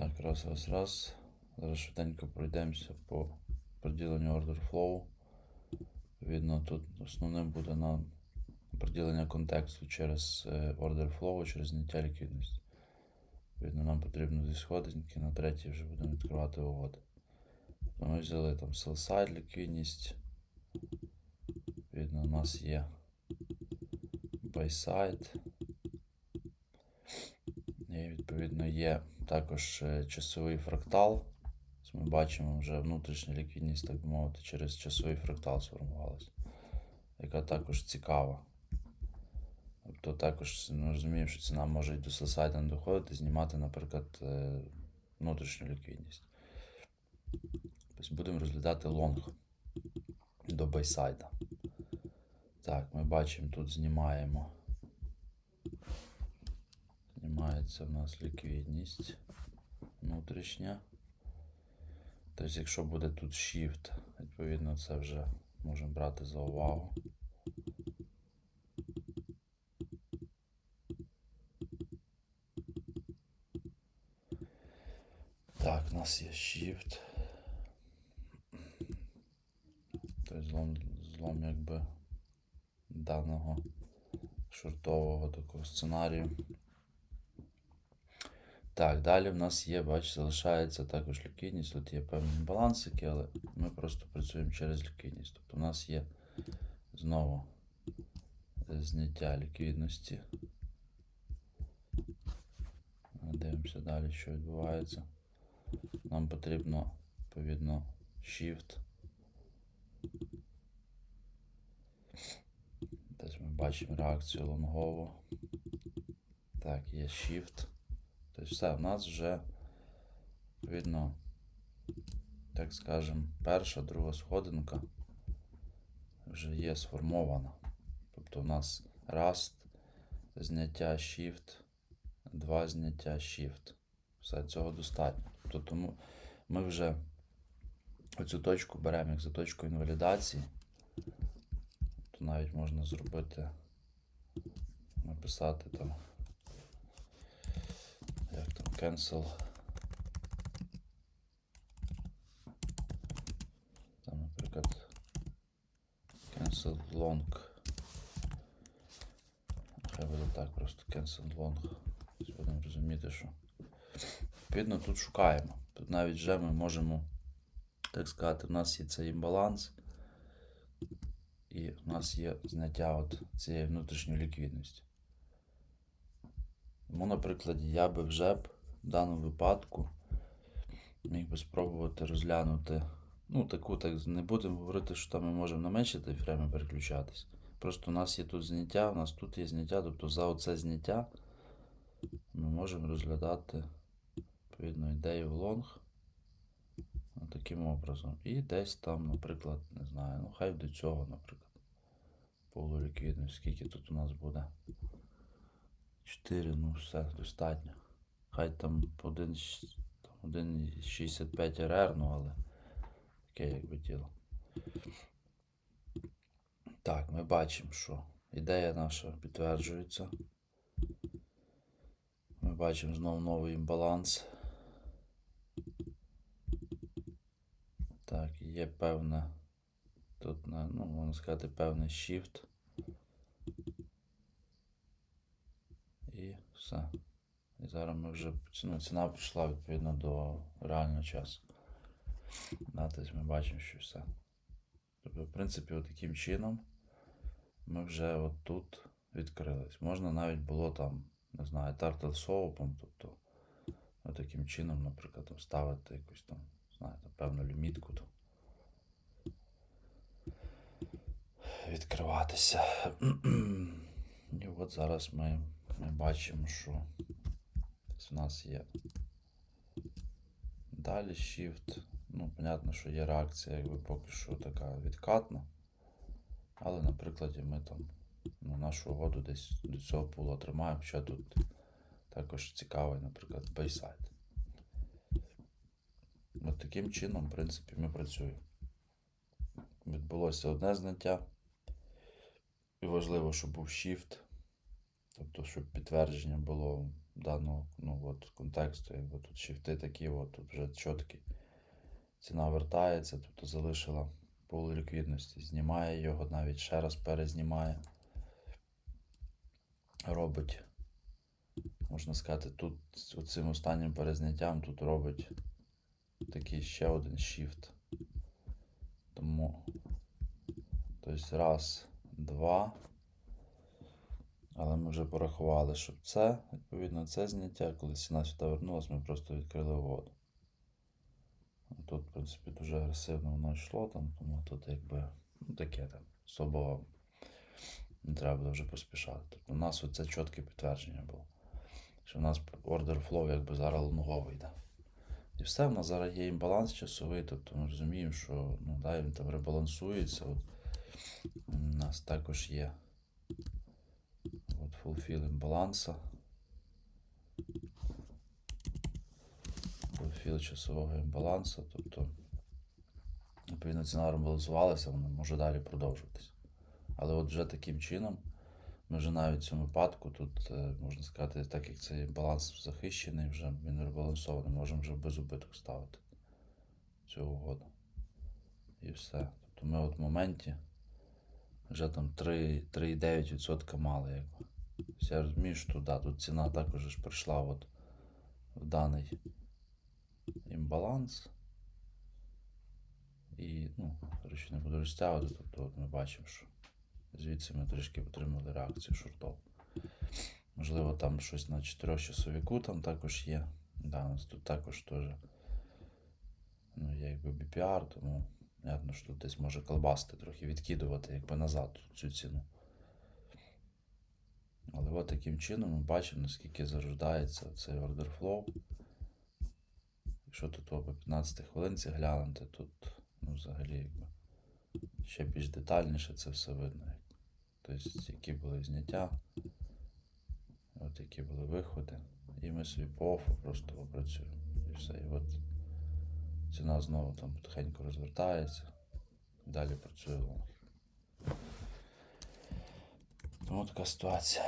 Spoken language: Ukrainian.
Так, раз, раз, раз. Зараз швиденько пройдемося по приділенню order flow. Відповідно, тут основним буде нам приділення контексту через е, order flow, через зняття ліквідності. Відповідно, нам потрібно зі сходинки, на третій вже будемо відкривати угоди. Тобто Ми взяли там sell side ліквідність. Відповідно, у нас є buy side. Відповідно є також е, часовий фрактал. Ми бачимо вже внутрішня ліквідність, так би мовити, через часовий фрактал сформувалася, яка також цікава. Тобто також ми розуміємо, що ціна може і до сесайда не доходити, знімати, наприклад, е, внутрішню ліквідність. Тобто будемо розглядати лонг до байсайда. Так, ми бачимо, тут знімаємо. Знімається в нас ліквідність внутрішня. Тобто, якщо буде тут Shift, відповідно, це вже можемо брати за увагу. Так, у нас є Shift. Тобто злом, злом якби даного шортового такого сценарію. Так, далі в нас є, бач, залишається також ліквідність. Тут є певні балансики, але ми просто працюємо через ліквідність. Тобто у нас є знову е, зняття ліквідності. Дивимося далі, що відбувається. Нам потрібно, відповідно, Shift. Десь ми бачимо реакцію лонгову. Так, є Shift. Тобто все, в нас вже, відповідно, так скажемо, перша, друга сходинка вже є сформована. Тобто у нас раз зняття Shift, два зняття Shift. Все цього достатньо. Тобто тому ми вже оцю точку беремо як за точку інвалідації. То навіть можна зробити, написати там як там cancel. Там, наприклад, cancel long. Хай буде так, просто cancel long. Будемо розуміти, що. Відповідно, тут шукаємо. Тут навіть вже ми можемо, так сказати, в нас є цей імбаланс. І в нас є зняття от цієї внутрішньої ліквідності. Тому, на прикладі, я би вже б в даному випадку міг би спробувати розглянути. Ну, таку, так не будемо говорити, що там ми можемо на менші таймфрейми переключатись. Просто у нас є тут зняття, у нас тут є зняття, тобто за оце зняття ми можемо розглядати відповідно ідею в лонг таким образом. І десь там, наприклад, не знаю, ну хай до цього, наприклад, полуліквідність, скільки тут у нас буде. 4, ну все, достатньо. Хай там 1,65 РР, ну але таке якби діло. Так, ми бачимо, що ідея наша підтверджується. Ми бачимо знову новий імбаланс. Так, є певна. Тут, ну, можна сказати, певний shift. І все. І зараз ми вже ну, ціна прийшла відповідно до реального часу. Да, тобто ми бачимо, що все. Тобто, в принципі, от таким чином ми вже от тут відкрились. Можна навіть було там, не знаю, тартал соупом, тобто от таким чином, наприклад, там ставити якусь там, знаєте, певну лімітку. Там. Відкриватися. І от зараз ми, ми бачимо, що у нас є далі Shift. Ну, понятно, що є реакція, якби поки що така відкатна. Але, на прикладі, ми там ну, нашу угоду десь до цього пула тримаємо. Ще тут також цікавий, наприклад, бейсайт. От таким чином, в принципі, ми працюємо. Відбулося одне зняття. І важливо, щоб був shift. Тобто, щоб підтвердження було даного ну, от, контексту, якби тут шифти такі, от, тут вже чіткі. Ціна вертається, тобто залишила пул ліквідності, знімає його, навіть ще раз перезнімає. Робить, можна сказати, тут цим останнім перезняттям тут робить такий ще один shift. Тому, тобто раз, два. Але ми вже порахували, щоб це, відповідно, це зняття, коли ціна сюди вернулась, ми просто відкрили воду. Тут, в принципі, дуже агресивно воно йшло, там, тому тут якби ну, таке там особо не треба буде вже поспішати. Тобто у нас оце чітке підтвердження було. Що в нас ордер flow якби зараз лонговий йде. І все, в нас зараз є імбаланс часовий, тобто ми розуміємо, що ну, да, він там ребалансується. От, у нас також є от fulfill імбаланса. Fulfill часового імбалансу, тобто відповідно ціна рембалансувалася, вона може далі продовжуватися. Але от вже таким чином, ми вже навіть в цьому випадку, тут, е, можна сказати, так як цей баланс захищений, вже він ребалансований, можемо вже без убиток ставити цю угоду. І все. Тобто ми от в моменті вже там 3,9% мали. Якби. Я розумію, що да, тут ціна також ж прийшла от в даний імбаланс. І, ну, коротше, не буду розтягувати, тобто от ми бачимо, що звідси ми трішки отримали реакцію шортов. Можливо, там щось на 4 часовіку там також є. Да, у нас тут також теж ну, є якби BPR, тому Понятно, що тут десь може колбасти трохи, відкидувати якби назад цю ціну. Але от таким чином ми бачимо, наскільки зарождається цей flow. Якщо тут по 15 хвилинці глянути, тут ну, взагалі якби, ще більш детальніше це все видно. Тобто, які були зняття, от які були виходи. І ми собі по офу просто попрацюємо. І все. І от ціна знову там потихеньку розвертається. Далі працює лонг. Тому така ситуація.